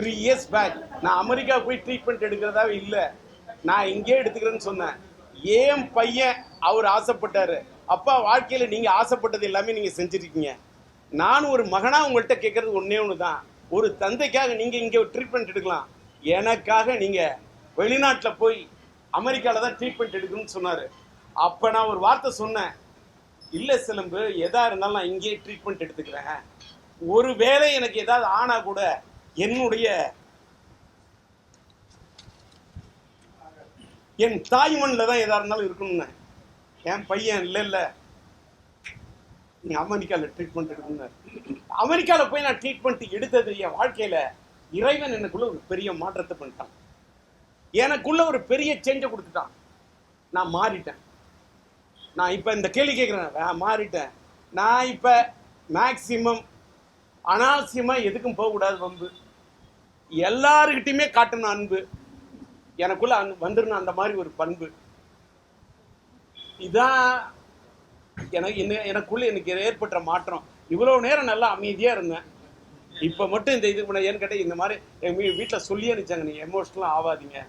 Three years back நான் America போய் treatment எடுக்கிறதாவே இல்லை. நான் இங்கே எடுத்துக்கிறேன்னு சொன்னேன். ஏன் பையன் அவர் ஆசைப்பட்டாரு? அப்பா வாழ்க்கையில் நீங்கள் ஆசைப்பட்டது எல்லாமே நீங்கள் செஞ்சுருக்கீங்க. நான் ஒரு மகனாக உங்கள்கிட்ட கேட்குறது ஒன்றே ஒன்று தான் ஒரு தந்தைக்காக நீங்கள் இங்கே ட்ரீட்மெண்ட் எடுக்கலாம். எனக்காக நீங்கள் வெளிநாட்டில் போய் அமெரிக்காவில் தான் ட்ரீட்மெண்ட் எடுக்கணும்னு சொன்னார். அப்போ நான் ஒரு வார்த்தை சொன்னேன். இல்லை சிலம்பு எதாக இருந்தாலும் நான் இங்கேயே ட்ரீட்மெண்ட் எடுத்துக்கிறேன். ஒரு வேளை எனக்கு ஏதாவது ஆனால் கூட என்னுடைய என் தாய் மண்ணில் தான் எதா இருந்தாலும் இருக்கணும்னு. என் பையன் இல்லை இல்லை. நீ அமெரிக்காவில் ட்ரீட்மெண்ட் எடுக்கணும் அமெரிக்காவில் போய் நான் ட்ரீட்மெண்ட் எடுத்தது என் வாழ்க்கையில இறைவன் எனக்குள்ள ஒரு பெரிய மாற்றத்தை பண்ணிட்டான். எனக்குள்ள ஒரு பெரிய சேஞ்சை கொடுத்துட்டான். நான் மாறிட்டேன். நான் இப்போ இந்த கேள்வி கேட்குறேன் மாறிட்டேன். நான் இப்போ மேக்சிமம் அனாவசியமாக எதுக்கும் போகக்கூடாது வம்பு. எல்லாருக்கிட்டையுமே காட்டணும் அன்பு. எனக்குள்ள அன் வந்துடணும் அந்த மாதிரி ஒரு பண்பு. இதான் எனக்கு என்ன எனக்குள்ள எனக்கு ஏற்பட்ட மாற்றம். இவ்வளோ நேரம் நல்லா அமைதியாக இருந்தேன். இப்போ மட்டும் இந்த இது பண்ண ஏன்னு கேட்டால் இந்த மாதிரி எங்கள் வீட்டில் சொல்லி அனுப்பிச்சாங்க. நீங்கள் எமோஷ்னலாக ஆகாதீங்க